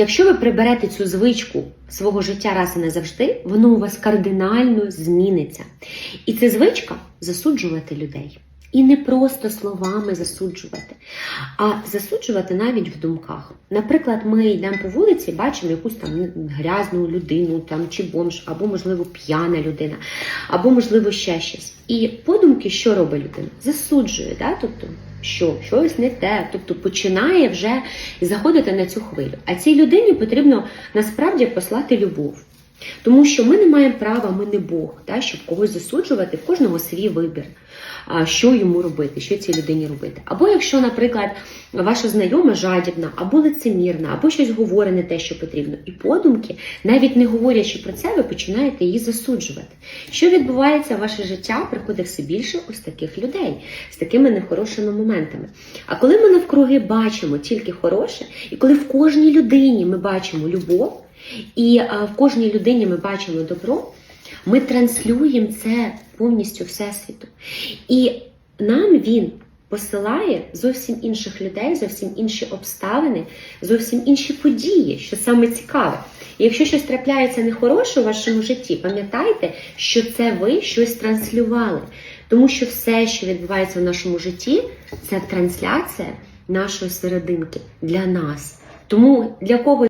Якщо ви приберете цю звичку свого життя раз і назавжди, воно у вас кардинально зміниться. І це звичка засуджувати людей. І не просто словами засуджувати, а засуджувати навіть в думках. Наприклад, ми йдемо по вулиці, бачимо якусь там грязну людину, там чи бомж, або, можливо, п'яна людина, або, можливо, ще щось. І подумки, що робить людина? Засуджує, да? тобто, що щось не те, тобто починає вже заходити на цю хвилю. А цій людині потрібно насправді послати любов. Тому що ми не маємо права, ми не Бог, та, щоб когось засуджувати, в кожного свій вибір, що йому робити, що цій людині робити. Або якщо, наприклад, ваша знайома жадібна, або лицемірна, або щось говорить не те, що потрібно, і подумки, навіть не говорячи про це, ви починаєте її засуджувати. Що відбувається ваше життя, приходить все більше ось таких людей з такими нехорошими моментами. А коли ми навкруги бачимо тільки хороше, і коли в кожній людині ми бачимо любов, і в кожній людині ми бачимо добро, ми транслюємо це повністю всесвіту. І нам він посилає зовсім інших людей, зовсім інші обставини, зовсім інші події, що саме цікаве. І якщо щось трапляється нехороше у вашому житті, пам'ятайте, що це ви щось транслювали. Тому що все, що відбувається в нашому житті, це трансляція нашої серединки для нас. Тому для кого